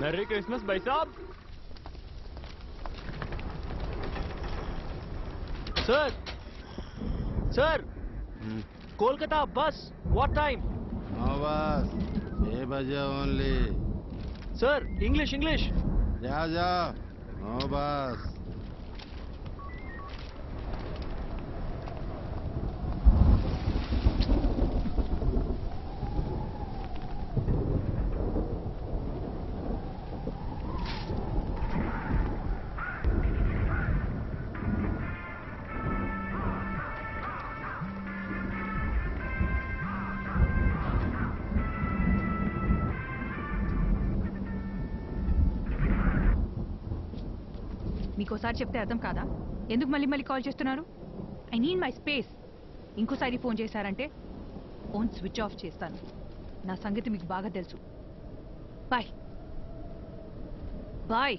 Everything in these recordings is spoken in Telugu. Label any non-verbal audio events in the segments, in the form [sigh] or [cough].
मैरी क्रिसमस भाई साहब। सर सर कोलकाता बस व्हाट टाइम बस बजे ओनली सर इंग्लिश इंग्लिश जा जा नो बस। మీకోసారి చెప్తే అర్థం కాదా? ఎందుకు మళ్ళీ మళ్ళీ కాల్ చేస్తున్నారు? ఐ నీడ్ మై స్పేస్ ఇంకోసారి ఫోన్ చేశారంటే ఫోన్ స్విచ్ ఆఫ్ చేస్తాను. నా సంగతి మీకు బాగా తెలుసు. బాయ్ బాయ్ బాయ్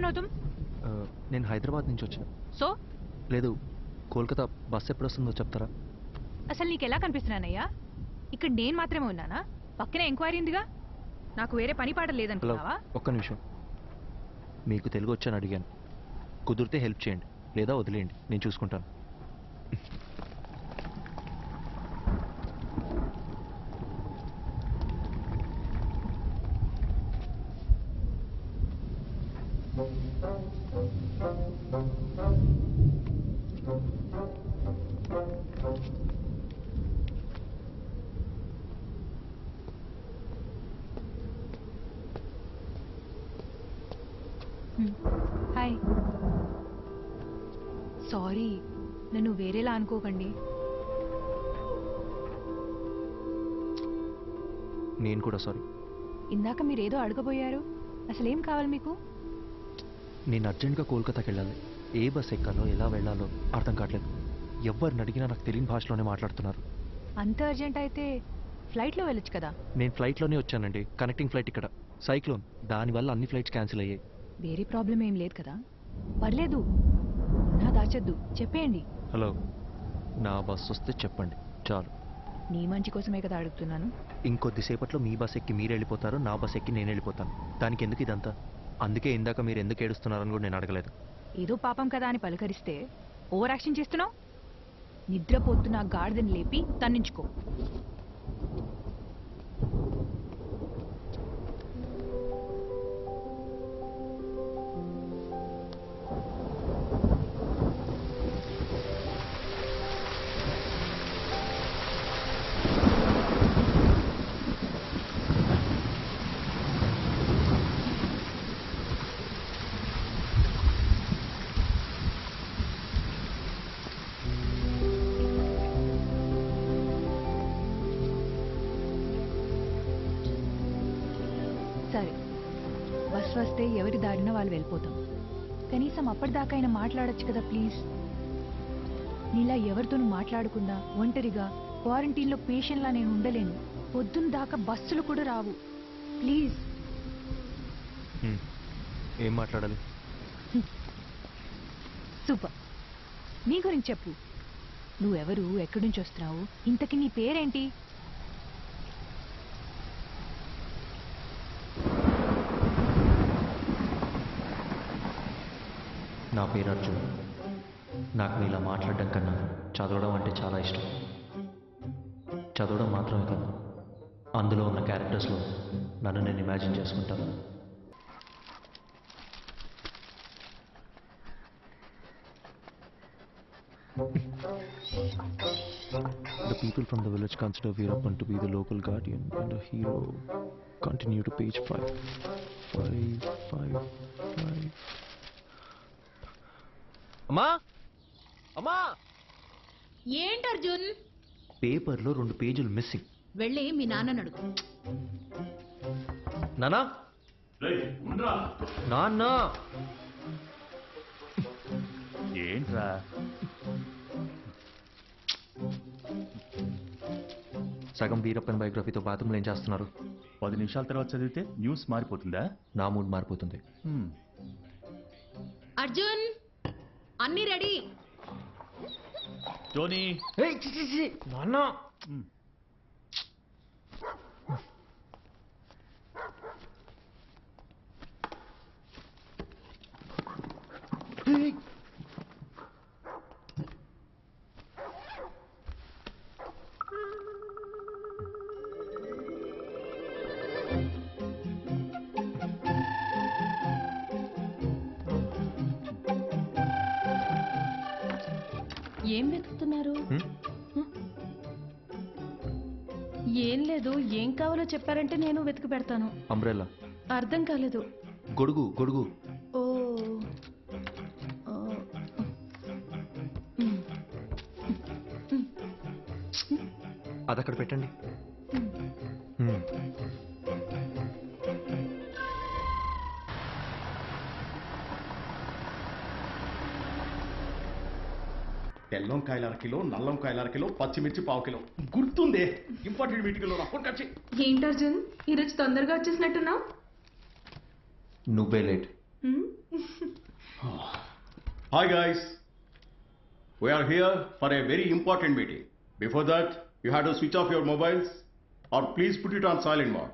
నౌతుమ్ నేను హైదరాబాద్ నుంచి వచ్చిన. సో? లేదు కోల్కతా బస్ ఎప్పుడు వస్తుందో చెప్తారా? అసలు నీకు ఎలా కనిపిస్తున్నానయ్యా ఇక్కడ నేను మాత్రమే ఉన్నానా? పక్కనే ఎంక్వైరీ ఉందిగా? నాకు వేరే పని పాట లేదనుకున్నావా? ఒక్క నిమిషం. మీకు తెలుగు వచ్చాను అడిగాను. కుదిరితే హెల్ప్ చేయండి లేదా వదిలేయండి నేను చూసుకుంటాను. హాయ్ సారీ నన్ను వేరేలా అనుకోకండి. నేను కూడా సారీ ఇందాక మీరేదో అడగబోయారు. అసలేం కావాలి మీకు? నేను అర్జెంట్గా కోల్కతాకి వెళ్ళాలి. ఏ బస్ ఎక్కాలో ఎలా వెళ్ళాలో అర్థం కావట్లేదు. ఎవరిని అడిగినా నాకు తెలియని భాషలోనే మాట్లాడుతున్నారు. అంత అర్జెంట్ అయితే ఫ్లైట్లో వెళ్ళొచ్చు కదా? నేను ఫ్లైట్లోనే వచ్చానండి. కనెక్టింగ్ ఫ్లైట్ ఇక్కడ. సైక్లోన్. దానివల్ల అన్ని ఫ్లైట్స్ క్యాన్సిల్ అయ్యాయి. వేరే ప్రాబ్లం ఏం లేదు కదా? పర్లేదు. నా దాచొద్దు. చెప్పేయండి. హలో. నా బస్ వస్తే చెప్పండి. చాలు. నీ మంచి కోసమే కదా అడుగుతున్నాను. ఇంకొద్దిసేపట్లో మీ బస్ ఎక్కి మీరు వెళ్ళిపోతారు నా బస్ ఎక్కి నేను వెళ్ళిపోతాను. దానికి ఎందుకు ఇదంతా? అందుకే ఇందాక మీరు ఎందుకు ఏడుస్తున్నారని కూడా నేను అడగలేదు. ఏదో పాపం కదా అని పలకరిస్తే ఓవర్ యాక్షన్ చేస్తున్నావు? నిద్రపోతున్న గాడిదని లేపి తన్నించుకో. సరే బస్ వస్తే ఎవరి దారిన వాళ్ళు వెళ్ళిపోతాం. కనీసం అప్పటిదాకా అయినా మాట్లాడొచ్చు కదా ప్లీజ్. నీలా ఎవరితోనూ మాట్లాడకుండా ఒంటరిగా క్వారంటైన్లో పేషెంట్లా నేను ఉండలేను. పొద్దున్న దాకా బస్సులు కూడా రావు. ప్లీజ్. ఏం మాట్లాడాలి? సూపర్. నీ గురించి చెప్పు. నువ్వెవరు? ఎక్కడి నుంచి వస్తున్నావు? ఇంతకి నీ పేరేంటి? నా పేరు అర్జున్ నాకు మీలా మాట్లాడడం కన్నా చదవడం అంటే చాలా ఇష్టం చదవడం మాత్రమే కాదు అందులో ఉన్న క్యారెక్టర్స్లో నన్ను నేను ఇమాజిన్ చేసుకుంటాను The people from the village consider Veerappan to be the local guardian and a hero. Continue to page 5. 5, 5, 5. అమ్మా! అమ్మా! ఏంటి అర్జున్? పేపర్లో రెండు పేజీలు మిస్సింగ్. వెళ్ళి మీ నాన్నని అడుగు నానా నాన్న! ఏంట్రా? సగం వీరప్పన్ బయోగ్రఫీతో బాత్రూంలో ఏం చేస్తున్నారు? పది నిమిషాల తర్వాత చదివితే న్యూస్ మారిపోతుందా? నా మూడ్ మారిపోతుంది. అర్జున్! అన్ని రెడీ. టోనీ. నాన్న. ఏం వెతుకుతున్నారు? ఏం లేదు ఏం కావాలో చెప్పారంటే నేను వెతికి పెడతాను. అంబ్రెల్లా. అర్థం కాలేదు. గొడుగు గొడుగు. ఓ. ఓ. మ్. అది అక్కడ పెట్టండి తెల్లంకాయల అర కిలో నల్లంకాయల అర కిలో పచ్చిమిర్చి పావు కిలో గుర్తుందే ఇంపార్టెంట్ మీటింగ్లో నాకు ఖర్చు ఏంటి అర్జున్ ఈరోజు తొందరగా వచ్చేసినట్టున్నావు నువ్వే late Hi guys, we are here for a very important meeting. Before that, you have to switch off your mobiles or please put it on silent mode.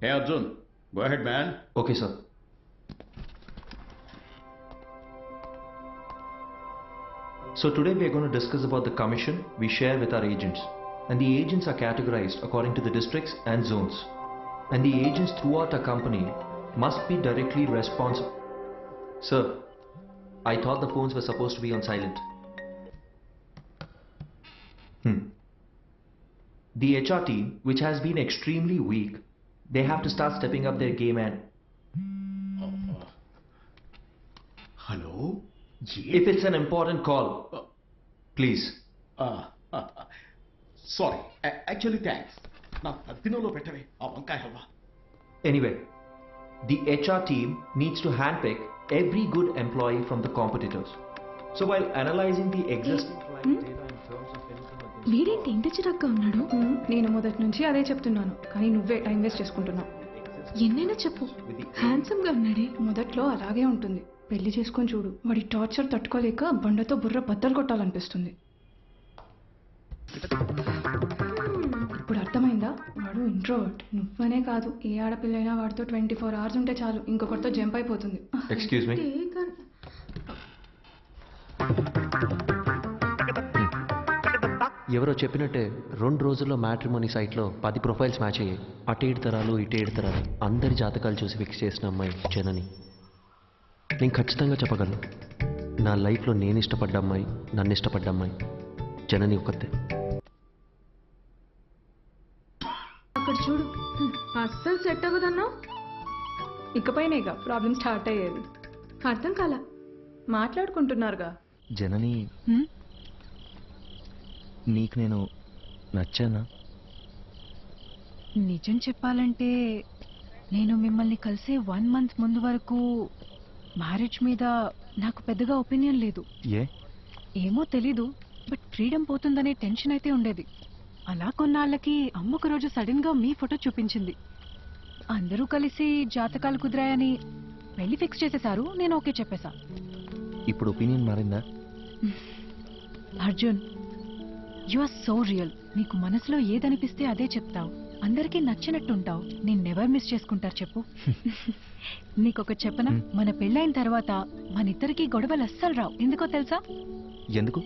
Hey Arjun, go ahead man. Okay sir So today we are going to discuss about the commission we share with our agents. And the agents are categorized according to the districts and zones. And the agents throughout our company must be directly responsible. Sir, I thought the phones were supposed to be on silent. Hmm. The HR team, which has been extremely weak, they have to start stepping up their game and Hello? If it's an important call, please. Sorry actually thanks నా తద్దినంలో పెట్టవే ఆ వంకాయ halwa Anyway, the HR team needs to handpick every good employee from the competitors. So while analyzing the existing వీడేంటి ఇంత చిరాగ్గా ఉన్నాడు నేను మొదటి నుంచి అదే చెప్తున్నాను కానీ నువ్వే టైం వేస్ట్ చేసుకుంటున్నావు ఎన్నైనా చెప్పు హ్యాండ్సమ్గా ఉన్నాడే మొదట్లో అలాగే ఉంటుంది పెళ్ళి చేసుకొని చూడు. వాడి టార్చర్ తట్టుకోలేక బండతో బుర్ర బద్దలు కొట్టాలనిపిస్తుంది. ఇప్పుడు అర్థమైందా? వాడు ఇంట్రోవర్ట్ నువ్వనే కాదు. ఏ ఆడపిల్లైనా వాడితో ట్వంటీ ఫోర్ అవర్స్ ఉంటే చాలు. ఇంకొకరితో జంప్ అయిపోతుంది. Excuse me? ఎవరో చెప్పినట్టే రెండు రోజుల్లో మ్యాట్రిమోనీ సైట్లో పది ప్రొఫైల్స్ మ్యాచ్ అయ్యాయి. అటు ఏడు తరాలు ఇటు ఏడు తరాలు. అందరి జాతకాలు చూసి ఫిక్స్ చేసిన అమ్మాయి జనని. నేను ఖచ్చితంగా చెప్పగలను. నా లైఫ్లో నేను ఇష్టపడ్డ అమ్మాయి నన్ను ఇష్టపడ్డ అమ్మాయి జనని ఒక్కతే. అక్కడ చూడు. అస్సలు సెట్ అవ్వదన్నా ఇకపైన ఇక ప్రాబ్లం స్టార్ట్ అయ్యేది. అర్థం కాల? మాట్లాడుకుంటున్నారుగా. జనని? నీకు నేను నచ్చానా? నిజం చెప్పాలంటే నేను మిమ్మల్ని కలిసే వన్ మంత్ ముందు వరకు మ్యారేజ్ మీద నాకు పెద్దగా ఒపీనియన్ లేదు. ఏ? ఏమో తెలీదు బట్ ఫ్రీడమ్ పోతుందనే టెన్షన్ అయితే ఉండేది. అలా కొన్నాళ్ళకి అమ్మ ఒక రోజు సడన్గా మీ ఫోటో చూపించింది. అందరూ కలిసి జాతకాలు కుదిరాయని పెళ్ళి ఫిక్స్ చేసేశారు నేను ఓకే చెప్పేశా. ఇప్పుడు ఒపీనియన్ మారిందా? Arjun you are so real. నీకు మనసులో ఏదనిపిస్తే అదే చెప్తావు. అందరికీ నచ్చినట్టుంటావు. నేను నెవర్ మిస్ చేసుకుంటారు చెప్పు. [laughs] నీకొక చెప్పనా? మన పెళ్ళైన తర్వాత మన ఇద్దరికి గొడవలు అస్సలు రావు. ఎందుకో తెలుసా? ఎందుకు?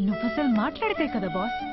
నువ్వు అసలు మాట్లాడితే కదా బాస్.